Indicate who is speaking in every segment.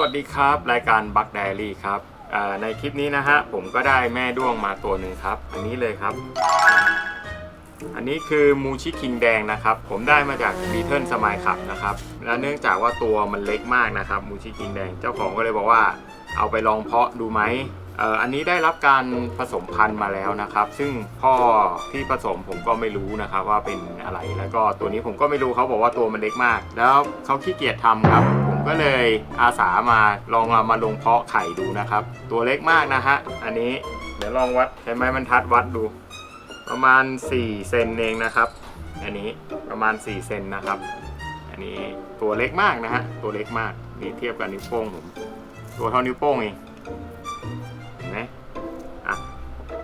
Speaker 1: วัสดีครับ รายการบักไดอารี่ครับในคลิปนี้นะฮะผมก็ได้แม่ด้วงมาตัวหนึ่งครับ อันนี้เลยครับ อันนี้คือมูชิคิงแดงนะครับ ผมได้มาจากบีเทิลสมายขับนะครับ และเนื่องจากว่าตัวมันเล็กมากนะครับมูชิคิงแดงเจ้าของก็เลยบอกว่าเอาไปลองเพาะดูไหมอันนี้ได้รับการผสมพันธุ์มาแล้วนะครับ ซึ่งพ่อที่ผสมผมก็ไม่รู้นะครับว่าเป็นอะไรแล้วก็ตัวนี้ผมก็ไม่รู้เขาบอกว่าตัวมันเล็กมาก แล้วเขาขี้เกียจทำครับ ก็เลยอาสามาลองเอามาลงเพาะไข่ดูนะครับ ตัวเล็กมากนะฮะ อันนี้เดี๋ยวลองวัดใช้ไม้บรรทัดวัดดู ประมาณ 4 เซนเองนะครับ อันนี้ประมาณ 4 เซนนะครับ อันนี้ตัวเล็กมากนะฮะ ตัวเล็กมาก นี่เทียบกับนิ้วโป้งผม ตัวเท่านิ้วโป้งเอง เห็นไหมอะ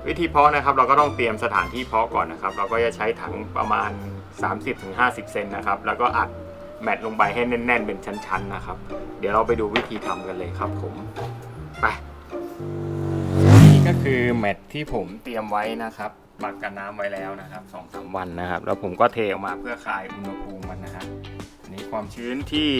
Speaker 1: วิธีเพาะนะครับ เราก็ต้องเตรียมสถานที่เพาะก่อนนะครับ เราก็จะใช้ถังประมาณ 30-50 เซนนะครับ แล้วก็อัด แมทลงไปให้แน่น ๆ เป็นชั้น ๆ นะครับ เดี๋ยวเราไปดูวิธีทำกันเลยครับผมไปนี่ก็คือแมทที่ผมเตรียมไว้นะครับหมักกันน้ำไว้แล้วนะครับสองสามวันนะครับ แล้วผมก็เทออกมาเพื่อคลายอุณหภูมิมันนะฮะอันนี้ความชื้นที่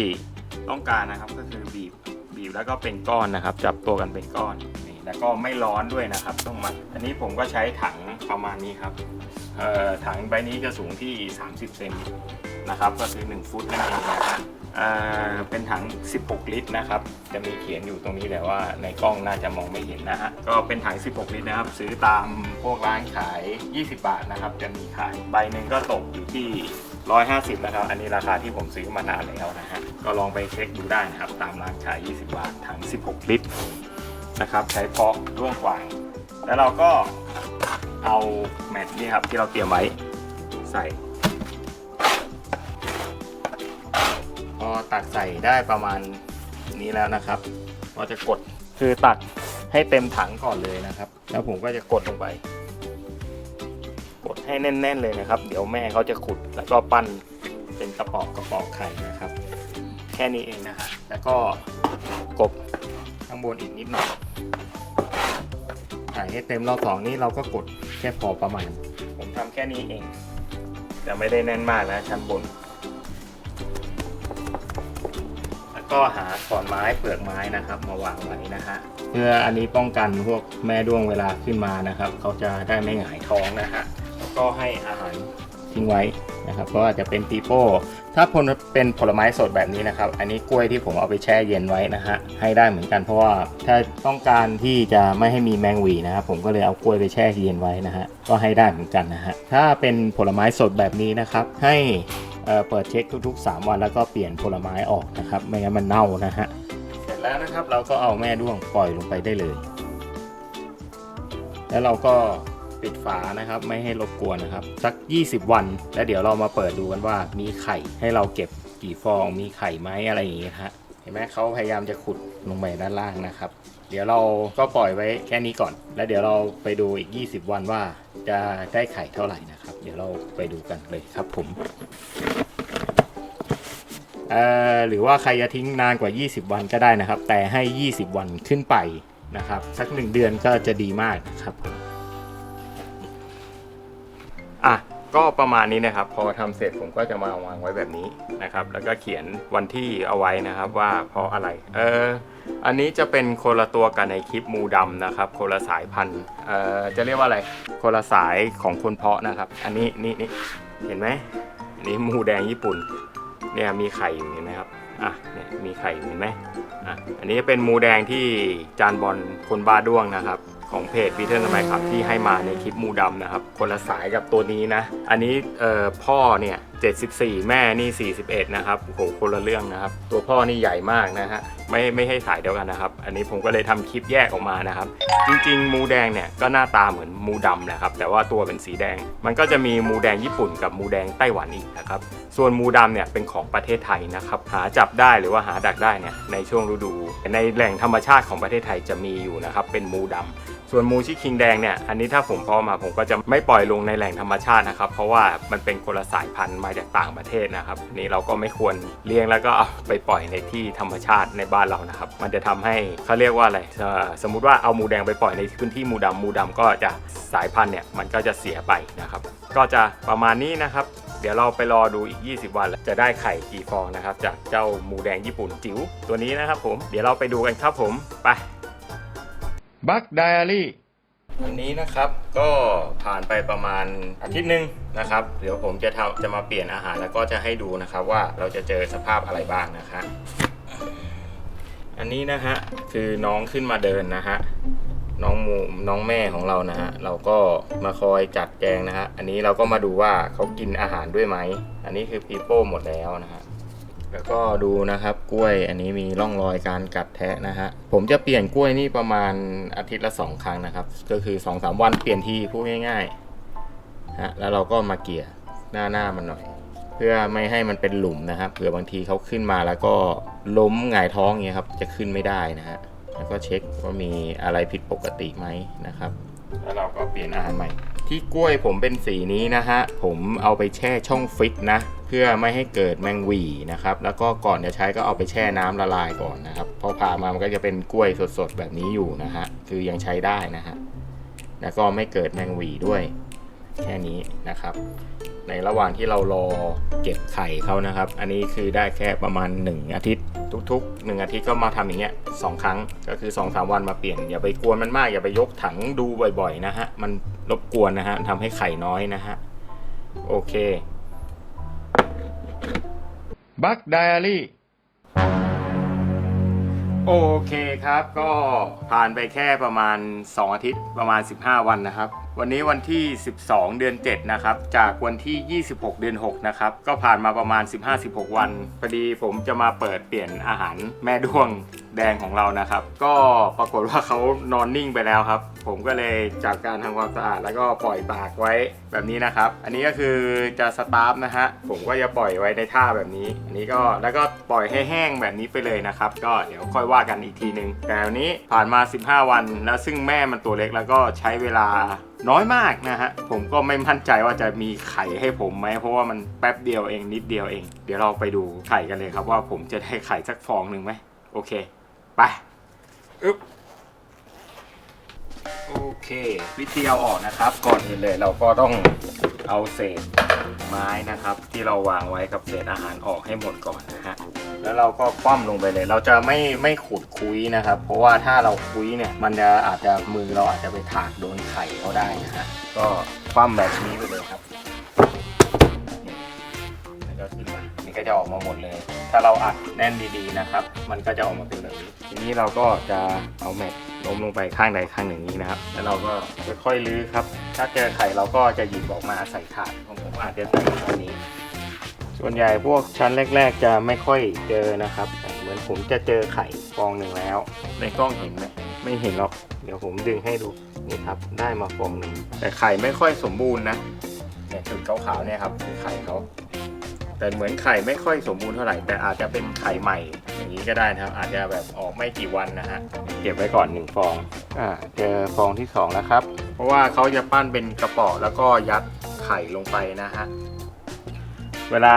Speaker 1: ต้องการนะครับก็คือบีบบีบแล้วก็เป็นก้อนนะครับ จับตัวกันเป็นก้อนนี่แล้วก็ไม่ร้อนด้วยนะครับ ต้องมักอันนี้ผมก็ใช้ถังประมาณนี้ครับเอ่อถังใบนี้จะสูงที่ 30เซน นะครับก็คือ 1 ฟุตนั่นเองนะฮะเอ่อเป็นถัง 16 ลิตรนะครับ จะมีเขียนอยู่ตรงนี้แต่ว่าในกล้องน่าจะมองไม่เห็นนะฮะ ก็เป็นถัง 16 ลิตรนะครับ ซื้อตามพวกร้านขาย 20 บาทนะครับ จะมีขาย ใบหนึ่งก็ตกอยู่ที่ 150 นะครับ อันนี้ราคาที่ผมซื้อมานานแล้วนะฮะ ก็ลองไปเช็คดูได้นะครับ ตามร้านขาย 20 บาท ถัง 16 ลิตรนะครับ ใช้เพาะร่วงกวาง แล้วเราก็เอาแมทนี่ครับที่เราเตรียมไว้ใส่ พอตักใส่ได้ประมาณนี้แล้วนะครับเราจะกดคือตักให้เต็มถังก่อนเลยนะครับ แล้วผมก็จะกดลงไป กดให้แน่น ๆเลยนะครับ เดี๋ยวแม่เขาจะขุดแล้วก็ปั้นเป็นกระป๋อกกระป๋อกไข่นะครับ แค่นี้เองนะฮะแล้วก็กบข้างบนอีกนิดหน่อยใส่ให้เต็มรอบสองนี่เราก็กดแค่พอประมาณ ผมทำแค่นี้เองแต่ไม่ได้แน่นมากนะชั้นบน ก็หาขอนไม้เปลือกไม้นะครับ มาวางไว้นะฮะเพื่ออันนี้ป้องกันพวกแม่ด้วงเวลาขึ้นมานะครับ เขาจะได้ไม่หงายท้องนะฮะแล้วก็ให้อาหารทิ้งไว้นะครับก็อาจจะเป็นปีโป้ถ้าผลเป็นผลไม้สดแบบนี้นะครับ อันนี้กล้วยที่ผมเอาไปแช่เย็นไว้นะฮะให้ได้เหมือนกันเพราะว่าถ้าต้องการที่จะไม่ให้มีแมงวีนะครับผมก็เลยเอากล้วยไปแช่เย็นไว้นะฮะก็ให้ได้เหมือนกันนะฮะถ้าเป็นผลไม้สดแบบนี้นะครับ ให้ เอ่อเปิดเช็คทุก ๆ 3 วันแล้วก็เปลี่ยนผลไม้ออกนะครับ ไม่งั้นมันเน่านะฮะ เสร็จแล้วนะครับเราก็เอาแม่ด้วงปล่อยลงไปได้เลย แล้วเราก็ปิดฝานะครับไม่ให้รบกวนนะครับ สัก 20 วัน แล้วเดี๋ยวเรามาเปิดดูกันว่ามีไข่ให้เราเก็บกี่ฟองมีไข่ไหมอะไรอย่างงี้ฮะเห็นไหมเขาพยายามจะขุดลงไปด้านล่างนะครับ เดี๋ยวเราก็ปล่อยไว้แค่นี้ก่อน แล้วเดี๋ยวเราไปดูอีก 20 วันว่าจะได้ไข่เท่าไหร่นะครับ เดี๋ยวเราไปดูกันเลยครับผมหรือว่าใครจะทิ้งนานกว่า 20 วันก็ได้นะครับ แต่ให้ 20 วันขึ้นไปนะครับ สัก 1 เดือนก็จะดีมากนะครับ ก็ประมาณนี้นะครับ พอทำเสร็จผมก็จะมาวางไว้แบบนี้นะครับ แล้วก็เขียนวันที่เอาไว้นะครับว่าเพราะอะไร เอออันนี้จะเป็นคนละตัวกันในคลิปมูดำนะครับ คนละสายพันธุ์เอ่อจะเรียกว่าอะไรคนละสายของคนเพาะนะครับ อันนี้นี่นี่เห็นไหมอันนี้มูแดงญี่ปุ่น เนี่ยมีไข่อยู่เห็นไหมครับอะเนี่ยมีไข่อยู่เห็นไหมอะอันนี้เป็นมูแดงที่จานบอลคนบ้าด้วงนะครับ ของเพจพีเทอร์ทำไมครับที่ให้มาในคลิปมูดำนะครับ คนละสายกับตัวนี้นะ อันนี้พ่อเนี่ย 74 แม่นี่ 41 นะครับโหคนละเรื่องนะครับ ตัวพ่อนี่ใหญ่มากนะฮะไม่ไม่ให้สายเดียวกันนะครับ อันนี้ผมก็เลยทำคลิปแยกออกมานะครับ จริงๆ มูแดงเนี่ยก็หน้าตาเหมือนมูดำนะครับ แต่ว่าตัวเป็นสีแดง มันก็จะมีมูแดงญี่ปุ่นกับมูแดงไต้หวันอีกนะครับ ส่วนมูดำเนี่ยเป็นของประเทศไทยนะครับ หาจับได้หรือว่าหาดักได้เนี่ยในช่วงฤดู ในแหล่งธรรมชาติของประเทศไทยจะมีอยู่นะครับ เป็นมูดำ ส่วนมูชิคิงแดงเนี่ยอันนี้ถ้าผมเพาะมาผมก็จะไม่ปล่อยลงในแหล่งธรรมชาตินะครับ เพราะว่ามันเป็นคนละสายพันธุ์มาจากต่างประเทศนะครับอันนี่เราก็ไม่ควรเลี้ยงแล้วก็เอาไปปล่อยในที่ธรรมชาติในบ้านเรานะครับ มันจะทำให้เขาเรียกว่าอะไรสมมุติว่าเอามูแดงไปปล่อยในพื้นที่มูดำมูดำก็จะสายพันธุ์เนี่ยมันก็จะเสียไปนะครับ ก็จะประมาณนี้นะครับ เดี๋ยวเราไปรอดูอีก 20 วันจะได้ไข่กี่ฟองนะครับ จากเจ้าหมูแดงญี่ปุ่นจิ๋วตัวนี้นะครับผมเดี๋ยวเราไปดูกันครับผมไป บักไดอารี่อันนี้นะครับก็ผ่านไปประมาณอาทิตย์หนึ่งนะครับ เดี๋ยวผมจะทำจะมาเปลี่ยนอาหารแล้วก็จะให้ดูนะครับว่าเราจะเจอสภาพอะไรบ้างนะคะอันนี้นะฮะคือน้องขึ้นมาเดินนะฮะน้องมูน้องแม่ของเรานะฮะเราก็มาคอยจัดแจงนะฮะอันนี้เราก็มาดูว่าเขากินอาหารด้วยไหม อันนี้คือปีโป้หมดแล้วนะฮะ แล้วก็ดูนะครับกล้วยอันนี้มีร่องรอยการกัดแทะนะฮะผมจะเปลี่ยนกล้วยนี่ประมาณอาทิตย์ละสองครั้งนะครับ ก็คือ2อสวันเปลี่ยนทีพูดง่ายๆฮะแล้วเราก็มาเกี่ยหน้าหน้ามันหน่อย เพื่อไม่ให้มันเป็นหลุมนะครับเผื่อบางทีเขาขึ้นมาแล้วก็ล้มหงายท้องเงี้ยครับจะขึ้นไม่ได้นะฮะแล้วก็เช็คว่ามีอะไรผิดปกติไหมนะครับ แล้วเราก็เปลี่ยนอาหารใหม่ ที่กล้วยผมเป็นสีนี้นะฮะ ผมเอาไปแช่ช่องฟิตนะ เพื่อไม่ให้เกิดแมงวีนะครับ แล้วก็ก่อนจะใช้ก็เอาไปแช่น้ำละลายก่อนนะครับ พอผ่ามามันก็จะเป็นกล้วยสดๆแบบนี้อยู่นะฮะ คือยังใช้ได้นะฮะ แล้วก็ไม่เกิดแมงวีด้วย แค่นี้นะครับ ในระหว่างที่เรารอเก็บไข่เขานะครับ อันนี้คือได้แค่ประมาณ 1 อาทิตย์ทุกๆ 1 อาทิตย์ก็มาทำอย่างเงี้ยสองครั้งก็คือ2อสวันมาเปลี่ยน อย่าไปกวนมันมาก อย่าไปยกถังดูบ่อยๆนะฮะมันรบกวนนะฮะทำให้ไข่น้อยนะฮะโอเคบักไดอารี่โอเคครับก็ ผ่านไปแค่ประมาณ 2 อาทิตย์ประมาณ 15 วันนะครับ วันนี้วันที่ 12 เดือน 7 นะครับ จากวันที่ 26 เดือน 6 นะครับ ก็ผ่านมาประมาณ 15-16 วันพอดีผมจะมาเปิดเปลี่ยนอาหารแม่ด้วงแดงของเรานะครับ ก็ปรากฏว่าเขานอนนิ่งไปแล้วครับ ผมก็เลยจากการทำความสะอาดแล้วก็ปล่อยตากไว้แบบนี้นะครับ อันนี้ก็คือจะสตาร์ฟนะฮะผมก็จะปล่อยไว้ในท่าแบบนี้ อันนี้ก็แล้วก็ปล่อยให้แห้งแบบนี้ไปเลยนะครับ ก็เดี๋ยวค่อยว่ากันอีกทีนึงแต่วันนี้ผ่านมาา 15 วันแล้วซึ่งแม่มันตัวเล็กแล้วก็ใช้เวลาน้อยมากนะฮะ ผมก็ไม่มั่นใจว่าจะมีไข่ให้ผมไหม เพราะว่ามันแป๊บเดียวเองนิดเดียวเอง เดี๋ยวเราไปดูไข่กันเลยครับว่าผมจะได้ไข่สักฟองหนึ่งไหม โอเค ไปอึ๊บโอเค วิธีเอาออกนะครับ ก่อนอื่นเลยเราก็ต้องเอาเศษ ไม้นะครับ ที่เราวางไว้กับเศษอาหารออกให้หมดก่อนนะฮะแล้วเราก็คว่ำลงไปเลย เราจะไม่ไม่ขุดคุยนะครับ เพราะว่าถ้าเราคุยเนี่ย มันจะอาจจะมือเราอาจจะไปถากโดนไข่เขาได้นะฮะก็คว่ำแบบนี้ไปเลยครับ ก็จะออกมาหมดเลย ถ้าเราอัดแน่นดีๆนะครับ มันก็จะออกมาเป็นแบบนี้ ทีนี้เราก็จะเอาแม็กล้มลงไปข้างใดข้างหนึ่งนี้นะครับ แล้วเราก็ค่อยๆลื้อครับ ถ้าเจอไข่เราก็จะหยิบออกมาใส่ถาดของผมอาจจะใส่ตัวนี้ ส่วนใหญ่พวกชั้นแรก ๆ จะไม่ค่อยเจอนะครับ เหมือนผมจะเจอไข่ฟองหนึ่งแล้ว ในกล้องเห็นไหมไม่เห็นหรอก เดี๋ยวผมดึงให้ดู นี่ครับ ได้มาฟองหนึ่ง แต่ไข่ไม่ค่อยสมบูรณ์นะเนี่ยจุดขาวๆเนี่ยครับคือไข่เขา แต่เหมือนไข่ไม่ค่อยสมบูรณ์เท่าไหร่แต่อาจจะเป็นไข่ใหม่ อย่างนี้ก็ได้นะครับ อาจจะแบบออกไม่กี่วันนะฮะเก็บไว้ก่อนหนึ่งฟองอ่าเจอฟองที่สองแล้วครับ เพราะว่าเขาจะปั้นเป็นกระป๋อแล้วก็ยัดไข่ลงไปนะฮะเวลา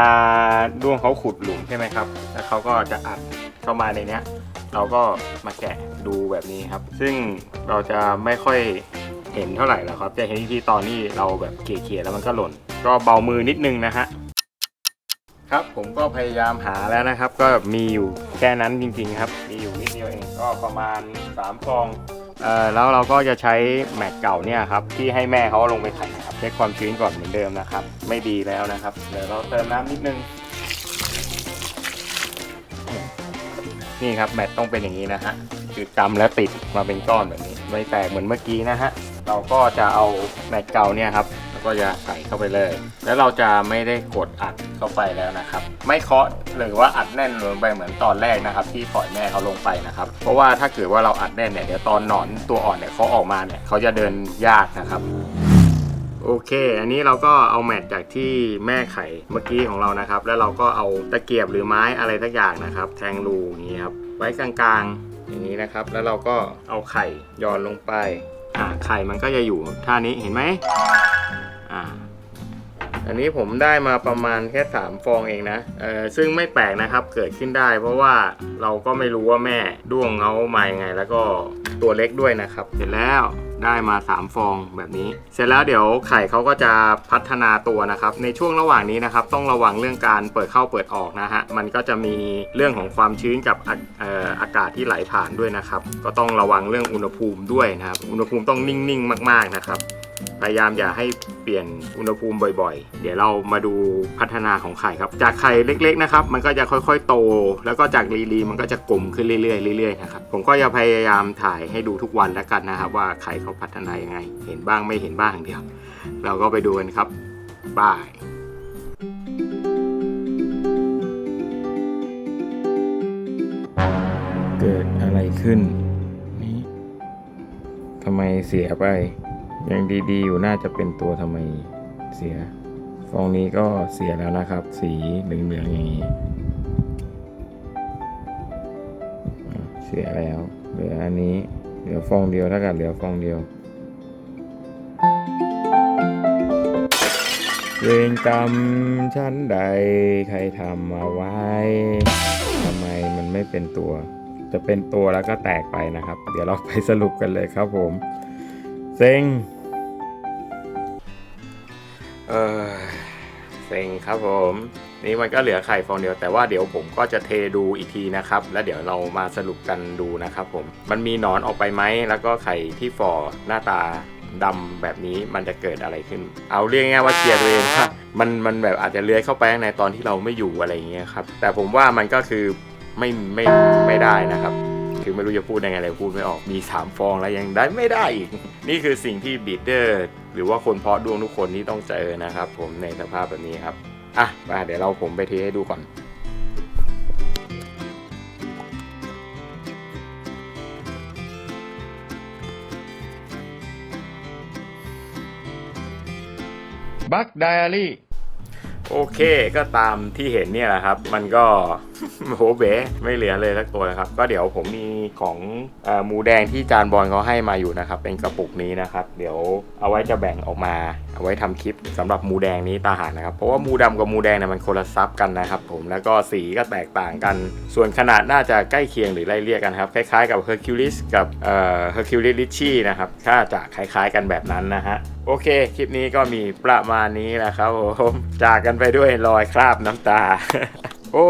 Speaker 1: ด้วงเขาขุดหลุมใช่ไหมครับ แล้วเขาก็จะอัดเข้ามาในเนี้ยเราก็มาแกะดูแบบนี้ครับ ซึ่งเราจะไม่ค่อยเห็นเท่าไหร่แล้วครับ จะเห็นที่ตอนนี้เราแบบเขี่ยๆแล้วมันก็หล่น ก็เบามือนิดนึงนะฮะ ครับผมก็พยายามหาแล้วนะครับ ก็มีอยู่แค่นั้นจริง ๆ ครับ มีอยู่นิดเดียวเองก็ประมาณ3ฟองเอ่อแล้วเราก็จะใช้แม็กเก่าเนี่ยครับที่ให้แม่เขาลงไปไข่นะครับเช็คความชื้นก่อนเหมือนเดิมนะครับ ไม่ดีแล้วนะครับเดี๋ยวเราเติมน้ำนิดนึง นี่ครับแมตต้องเป็นอย่างนี้นะฮะคือกำแล้วติดมาเป็นก้อนแบบนี้ไม่แตกเหมือนเมื่อกี้นะฮะเราก็จะเอาแมตเก่าเนี่ยครับแล้ว ก็จะใส่เข้าไปเลย แล้วเราจะไม่ได้กดอัดเข้าไปแล้วนะครับ ไม่เคาะหรือว่าอัดแน่นลงไปเหมือนตอนแรกนะครับ ที่ปล่อยแม่เขาลงไปนะครับ เพราะว่าถ้าเกิดว่าเราอัดแน่นเนี่ยเดี๋ยวตอนหนอนตัวอ่อนเนี่ยเขาออกมาเนี่ยเขาจะเดินยากนะครับโอเค อันนี้เราก็เอาแมทจากที่แม่ไข่เมื่อกี้ของเรานะครับ แล้วเราก็เอาตะเกียบหรือไม้อะไรสักอย่างนะครับ แทงรูอย่างนี้ครับ ไว้กลางๆ อย่างนี้นะครับ แล้วเราก็เอาไข่ย่อนลงไป อ่า ไข่มันก็จะอยู่ท่านี้เห็นไหม อันนี้ผมได้มาประมาณแค่ 3 ฟองเองนะเออซึ่งไม่แปลกนะครับเกิดขึ้นได้ เพราะว่าเราก็ไม่รู้ว่าแม่ด้วงเขามายังไง แล้วก็ตัวเล็กด้วยนะครับ เสร็จแล้วได้มา 3 ฟองแบบนี้ เสร็จแล้วเดี๋ยวไข่เขาก็จะพัฒนาตัวนะครับ ในช่วงระหว่างนี้นะครับ ต้องระวังเรื่องการเปิดเข้าเปิดออกนะฮะ มันก็จะมีเรื่องของความชื้นกับอาเอ่ออากาศที่ไหลผ่านด้วยนะครับ ก็ต้องระวังเรื่องอุณหภูมิด้วยนะครับ อุณหภูมิต้องนิ่งๆ มากๆนะครับ พยายามอย่าให้เปลี่ยนอุณหภูมิบ่อยๆ เดี๋ยวเรามาดูพัฒนาของไข่ครับ จากไข่เล็กๆนะครับ มันก็จะค่อยๆ โต แล้วก็จากลีลีมันก็จะกลมขึ้นเรื่อยๆเรื่อยๆนะครับ ผมก็จะพยายามถ่ายให้ดูทุกวันแล้วกันนะครับ ว่าไข่เขาพัฒนายังไง เห็นบ้างไม่เห็นบ้างเดียว เราก็ไปดูกันครับบายเกิดอะไรขึ้น นี่ทำไมเสียไป ยังดีๆ อยู่น่าจะเป็นตัวทำไมเสีย ฟองนี้ก็เสียแล้วนะครับ สีเหลืองๆอย่างนี้ เสียแล้วเหลืออันนี้เหลือฟองเดียวถ้ากันเหลือฟองเดียวเวรกรรมชั้นใดใครทำมาไว้ทำไมมันไม่เป็นตัว จะเป็นตัวแล้วก็แตกไปนะครับ เดี๋ยวเราไปสรุปกันเลยครับผม เซ็ง เออเซ็งครับผม นี่มันก็เหลือไข่ฟองเดียวแต่ว่าเดี๋ยวผมก็จะเทดูอีกทีนะครับ แล้วเดี๋ยวเรามาสรุปกันดูนะครับผม มันมีหนอนออกไปไหม แล้วก็ไข่ที่ฟอหน้าตาดำแบบนี้มันจะเกิดอะไรขึ้น เอาเรียกง่ายว่าเคลียร์ตัวเองว่ามันมันแบบอาจจะเลื้อยเข้าไปในตอนที่เราไม่อยู่อะไรอย่างเงี้ยครับ แต่ผมว่ามันก็คือไม่ไม่ไม่ได้นะครับ คือไม่รู้จะพูดยังไงเลยพูดไม่ออกมี3ฟองแล้วยังได้ไม่ได้อีก นี่คือสิ่งที่บีดเดอร์หรือว่าคนเพาะดวงทุกคนที่ต้องเจอนะครับ ผมในสภาพแบบนี้ครับอะมาเดี๋ยวเราผมไปเทให้ดูก่อนบัคไดอารี่โอเคก็ตามที่เห็นเนี่ยแหละครับ มันก็โหเบ๋ไม่เหลือเลยสักตัวนะครับ ก็เดี๋ยวผมมีของอหมูแดงที่จานบอลเขาให้มาอยู่นะครับ เป็นกระปุกนี้นะครับ เดี๋ยวเอาไว้จะแบ่งออกมา เอาไว้ทำคลิปสำหรับหมูแดงนี้ตาหานะครับ เพราะว่าหมูดำกับหมูแดงเนี่ยมันคนละซับกันนะครับ ผมแล้วก็สีก็แตกต่างกัน ส่วนขนาดน่าจะใกล้เคียงหรือไล่เรียกกันครับ คล้ายๆกับ Hercules กับเอ่อ Hercules Richie นะครับถ้าจะคล้ายๆกันแบบนั้นนะฮะโอเค คลิปนี้ก็มีประมาณนี้แหละครับผมจากกันไปด้วยรอยคราบน้ำตา โอ้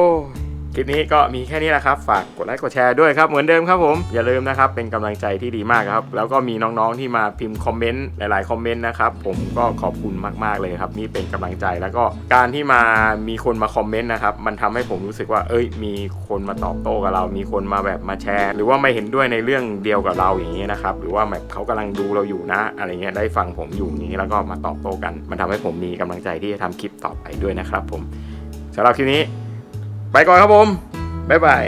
Speaker 1: คลิปนี้ก็มีแค่นี้แหละครับ ฝากกดไลค์กดแชร์ด้วยครับ เหมือนเดิมครับผม อย่าลืมนะครับ เป็นกำลังใจที่ดีมากครับ แล้วก็มีน้องๆที่มาพิมพ์คอมเมนต์หลายๆคอมเมนต์นะครับ ผมก็ขอบคุณมากๆเลยครับ นี่เป็นกำลังใจแล้วก็การที่มามีคนมาคอมเมนต์นะครับ มันทำให้ผมรู้สึกว่า เอ้ย มีคนมาตอบโต้กับเรา มีคนมาแบบมาแชร์ หรือว่าไม่เห็นด้วยในเรื่องเดียวกับเราอย่างนี้นะครับ หรือว่าแบบเขากำลังดูเราอยู่นะ อะไรเงี้ย ได้ฟังผมอยู่อย่างนี้แล้วก็มาตอบโต้กัน มันทำให้ผมมีกำลังใจที่จะทำคลิปต่อไปด้วยนะครับ ผมสำหรับคลิปนี้ ไปก่อนครับผม บ๊ายบาย